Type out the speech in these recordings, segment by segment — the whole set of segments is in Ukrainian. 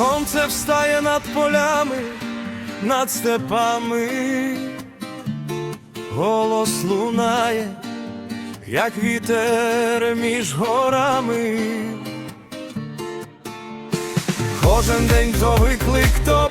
Сонце встає над полями, над степами, голос лунає, як вітер між горами. Кожен день то виклик, то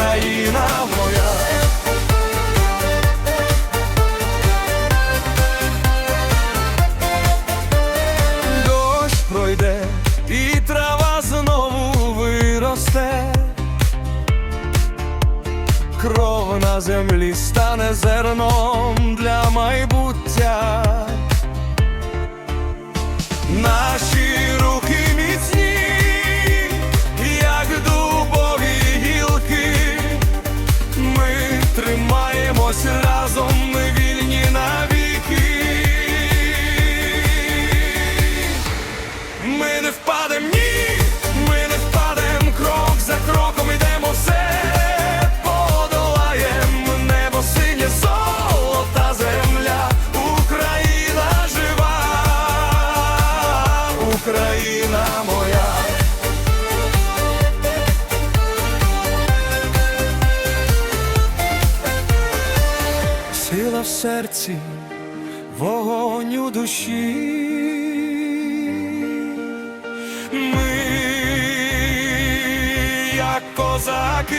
Україна моя. дощ пройде, і трава знову виросте. Кров на землі стане зерном для майбуття. в серці вогонь у душі, ми, як козаки,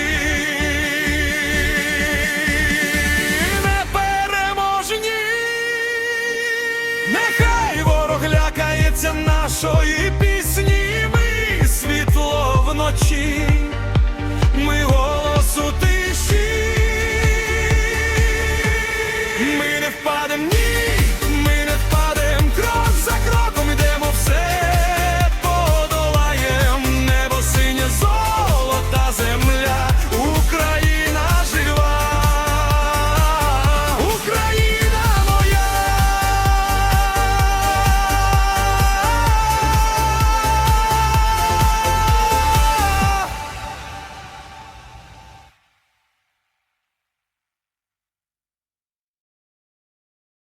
непереможні, нехай ворог лякається нашої.